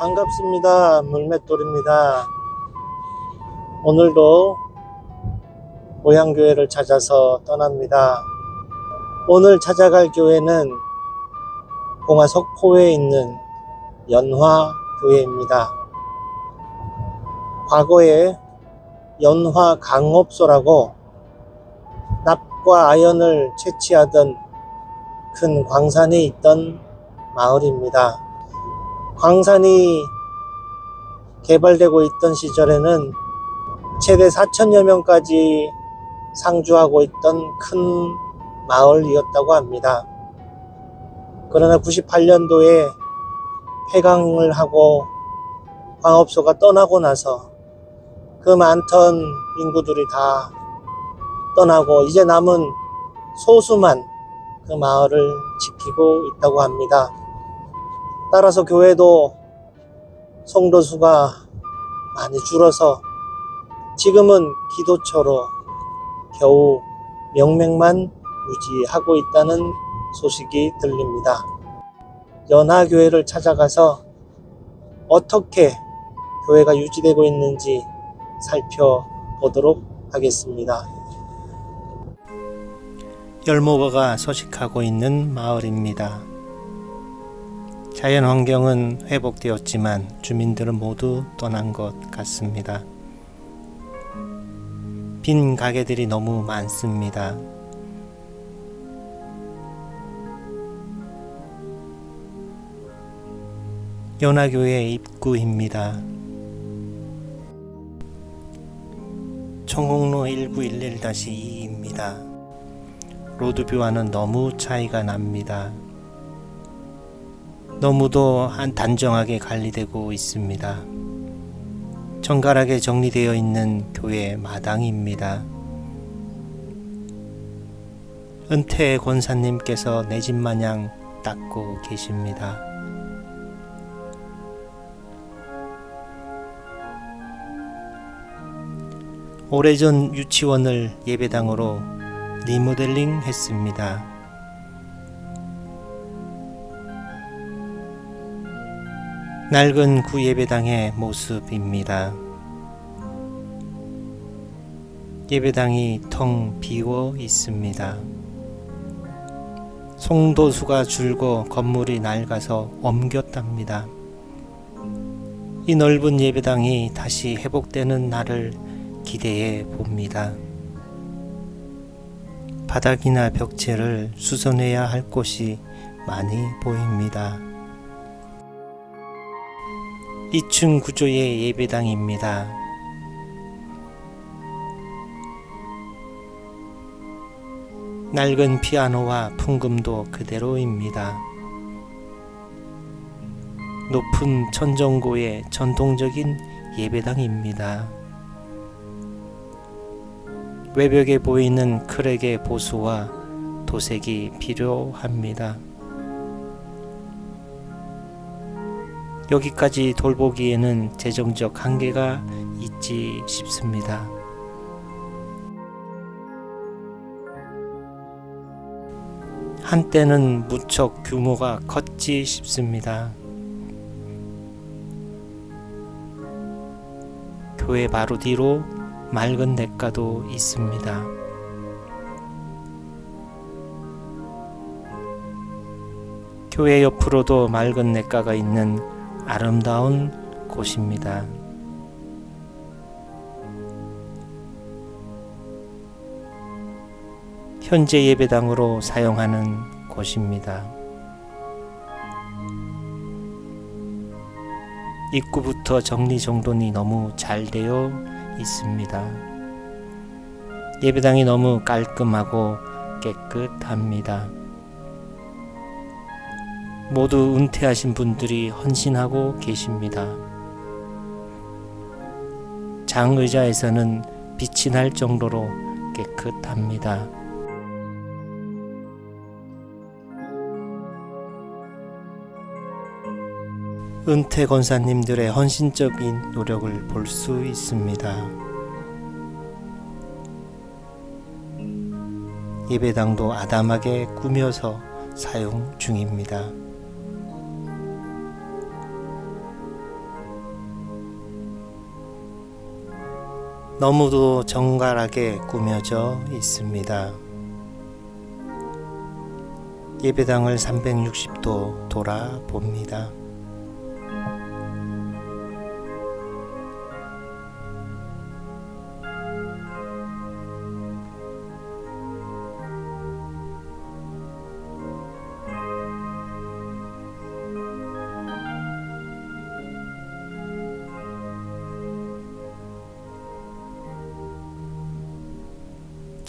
반갑습니다. 물맷돌입니다. 오늘도 고향교회를 찾아서 떠납니다. 오늘 찾아갈 교회는 봉화 석포에 있는 연화교회입니다. 과거에 연화 강업소라고 납과 아연을 채취하던 큰 광산이 있던 마을입니다. 광산이 개발되고 있던 시절에는 최대 4천여 명까지 상주하고 있던 큰 마을이었다고 합니다. 그러나 98년도에 폐강을 하고 광업소가 떠나고 나서 그 많던 인구들이 다 떠나고 이제 남은 소수만 그 마을을 지키고 있다고 합니다. 따라서 교회도 성도 수가 많이 줄어서 지금은 기도처로 겨우 명맥만 유지하고 있다는 소식이 들립니다. 연화교회를 찾아가서 어떻게 교회가 유지되고 있는지 살펴보도록 하겠습니다. 열목어가 서식하고 있는 마을입니다. 자연 환경은 회복되었지만 주민들은 모두 떠난 것 같습니다. 빈 가게들이 너무 많습니다. 연화교회 입구입니다. 청홍로 1911-2입니다. 로드뷰와는 너무 차이가 납니다. 너무도 한 단정하게 관리되고 있습니다. 정갈하게 정리되어 있는 교회 마당입니다. 은퇴 권사님께서 내 집 마냥 닦고 계십니다. 오래전 유치원을 예배당으로 리모델링 했습니다. 낡은 구 예배당의 모습입니다. 예배당이 텅 비워 있습니다. 송도수가 줄고 건물이 낡아서 옮겼답니다. 이 넓은 예배당이 다시 회복되는 날을 기대해 봅니다. 바닥이나 벽체를 수선해야 할 곳이 많이 보입니다. 2층 구조의 예배당입니다. 낡은 피아노와 풍금도 그대로입니다. 높은 천정고의 전통적인 예배당입니다. 외벽에 보이는 크랙의 보수와 도색이 필요합니다. 여기까지 돌보기에는 재정적 한계가 있지 싶습니다. 한때는 무척 규모가 컸지 싶습니다. 교회 바로 뒤로 맑은 냇가도 있습니다. 교회 옆으로도 맑은 냇가가 있는 아름다운 곳입니다. 현재 예배당으로 사용하는 곳입니다. 입구부터 정리정돈이 너무 잘 되어 있습니다. 예배당이 너무 깔끔하고 깨끗합니다. 모두 은퇴하신 분들이 헌신하고 계십니다. 장의자에서는 빛이 날 정도로 깨끗합니다. 은퇴 권사님들의 헌신적인 노력을 볼 수 있습니다. 예배당도 아담하게 꾸며서 사용 중입니다. 너무도 정갈하게 꾸며져 있습니다. 예배당을 360도 돌아봅니다.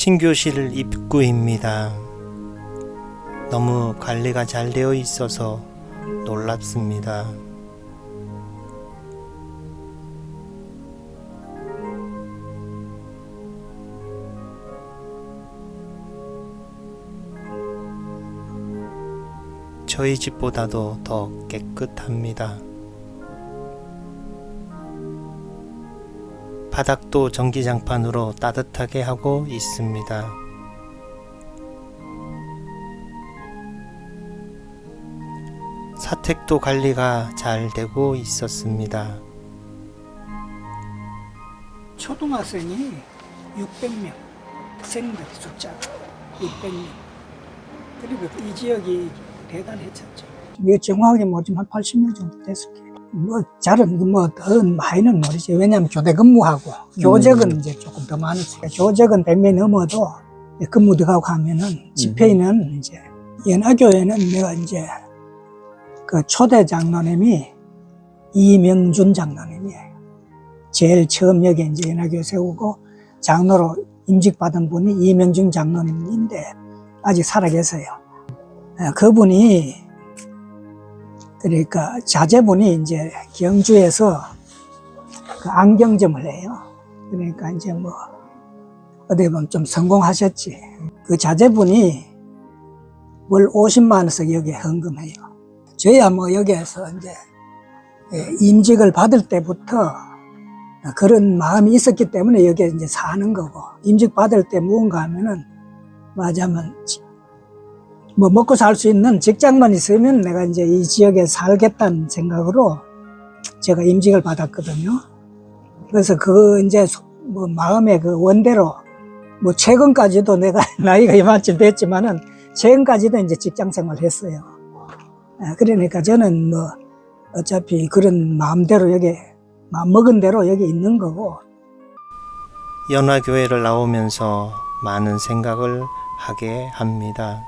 친교실 입구입니다. 너무 관리가 잘 되어 있어서 놀랍습니다. 저희 집보다도 더 깨끗합니다. 바닥도 전기장판으로 따뜻하게 하고 있습니다. 사택도 관리가 잘 되고 있었습니다. 초등학생이 600명, 학생들 숫자가 600명. 그리고 이 지역이 대단했었죠. 이게 정확하게 모르지만 80명 정도 됐을 거예요. 뭐, 잘은, 뭐, 더 많이는 모르지. 왜냐면 교대 근무하고, 교적은 이제 조금 더 많았어요. 교적은 100명 넘어도 근무 들어가고 하면은 집회는 이제, 연화교회는 내가 이제, 그 초대 장로님이 이명준 장로님이에요. 제일 처음 여기 이제 연화교회 세우고 장로로 임직받은 분이 이명준 장로님인데 아직 살아계세요. 예, 그분이 그러니까 자제분이 이제 경주에서 그 안경점을 해요. 그러니까 이제 뭐 어디 보면 좀 성공하셨지. 그 자제분이 월 50만 원씩 여기에 헌금해요. 저희야 뭐 여기에서 이제 예, 임직을 받을 때부터 그런 마음이 있었기 때문에 여기에 이제 사는 거고 임직 받을 때 무언가 하면은 맞아면 뭐 먹고 살 수 있는 직장만 있으면 내가 이제 이 지역에 살겠다는 생각으로 제가 임직을 받았거든요. 그래서 그 이제 소- 뭐 마음의 그 원대로 뭐 최근까지도 내가 나이가 이만큼 됐지만은 최근까지도 이제 직장 생활을 했어요. 예, 그러니까 저는 뭐 어차피 그런 마음대로 여기 마음 먹은 대로 여기 있는 거고 연화교회를 나오면서 많은 생각을 하게 합니다.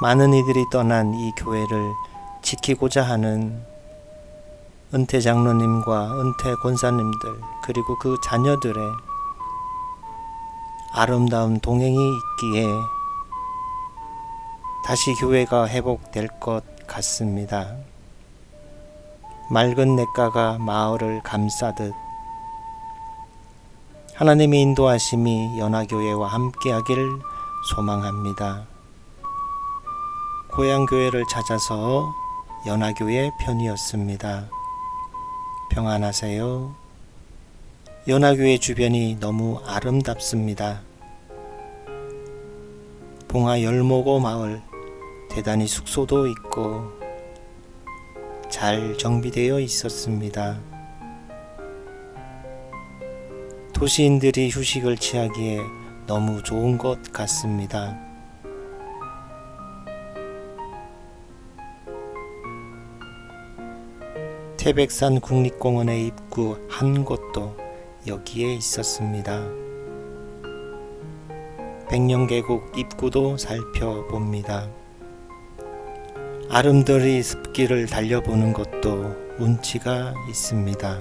많은 이들이 떠난 이 교회를 지키고자 하는 은퇴 장로님과 은퇴 권사님들 그리고 그 자녀들의 아름다운 동행이 있기에 다시 교회가 회복될 것 같습니다. 맑은 냇가가 마을을 감싸듯 하나님의 인도하심이 연화교회와 함께하길 소망합니다. 고향 교회를 찾아서 연화교회 편이었습니다. 평안하세요. 연화교회 주변이 너무 아름답습니다. 봉화 열모고 마을 대단히 숙소도 있고 잘 정비되어 있었습니다. 도시인들이 휴식을 취하기에 너무 좋은 것 같습니다. 태백산 국립공원의 입구 한 곳도 여기에 있었습니다. 백령계곡 입구도 살펴봅니다. 아름드리 습길을 달려보는 것도 운치가 있습니다.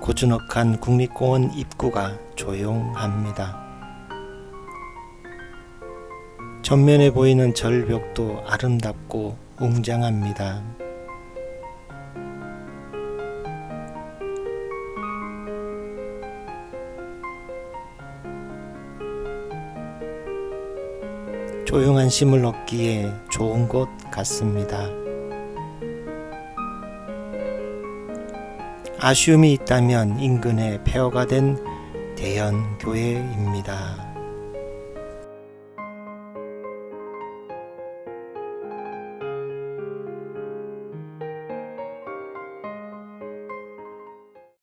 고즈넉한 국립공원 입구가 조용합니다. 전면에 보이는 절벽도 아름답고 웅장합니다. 조용한 쉼을 얻기에 좋은 곳 같습니다. 아쉬움이 있다면 인근의 폐허가 된 대연 교회입니다.